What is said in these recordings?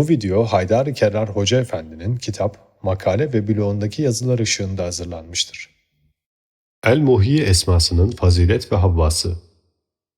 Bu video Haydar Kerrar Hoca Efendi'nin kitap, makale ve blogundaki yazılar ışığında hazırlanmıştır. El-Muhyi esmasının fazilet ve havvası.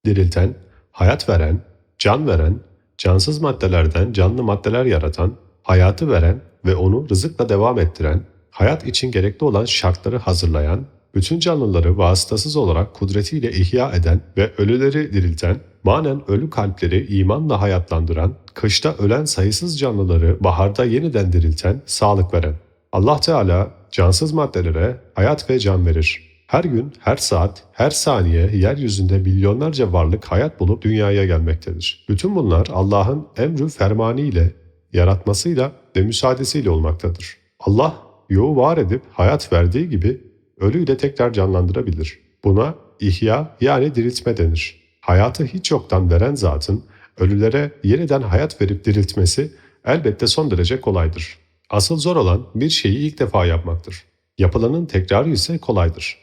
Dirilten, hayat veren, can veren, cansız maddelerden canlı maddeler yaratan, hayatı veren ve onu rızıkla devam ettiren, hayat için gerekli olan şartları hazırlayan, bütün canlıları vasıtasız olarak kudretiyle ihya eden ve ölüleri dirilten, manen ölü kalpleri imanla hayatlandıran, kışta ölen sayısız canlıları baharda yeniden dirilten, sağlık veren. Allah Teala cansız maddelere hayat ve can verir. Her gün, her saat, her saniye yeryüzünde milyonlarca varlık hayat bulup dünyaya gelmektedir. Bütün bunlar Allah'ın emrü fermanı ile, yaratmasıyla ve müsaadesiyle olmaktadır. Allah, yoğu var edip hayat verdiği gibi ölüyü de tekrar canlandırabilir. Buna ihya yani diriltme denir. Hayatı hiç yoktan veren zatın ölülere yeniden hayat verip diriltmesi elbette son derece kolaydır. Asıl zor olan bir şeyi ilk defa yapmaktır. Yapılanın tekrarı ise kolaydır.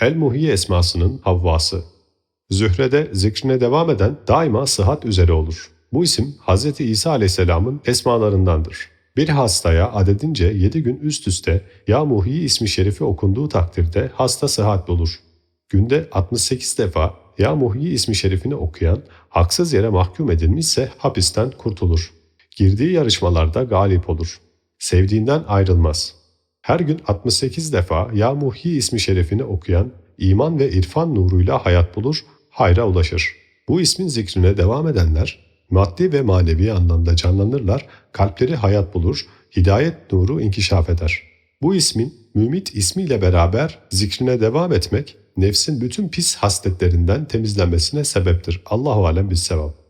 El-Muhyi esmasının Havvası Zühre'de zikrine devam eden daima sıhhat üzere olur. Bu isim Hz. İsa aleyhisselamın esmalarındandır. Bir hastaya adedince 7 gün üst üste Ya Muhyi ismi şerifi okunduğu takdirde hasta sıhhatli olur. Günde 68 defa Ya Muhyi ismi şerifini okuyan haksız yere mahkum edilmişse hapisten kurtulur. Girdiği yarışmalarda galip olur. Sevdiğinden ayrılmaz. Her gün 68 defa Ya Muhyi ismi şerefini okuyan iman ve irfan nuruyla hayat bulur, hayra ulaşır. Bu ismin zikrine devam edenler maddi ve manevi anlamda canlanırlar, kalpleri hayat bulur, hidayet nuru inkişaf eder. Bu ismin Mümit ismiyle beraber zikrine devam etmek nefsin bütün pis hasletlerinden temizlenmesine sebeptir. Allahu alem bis sevap.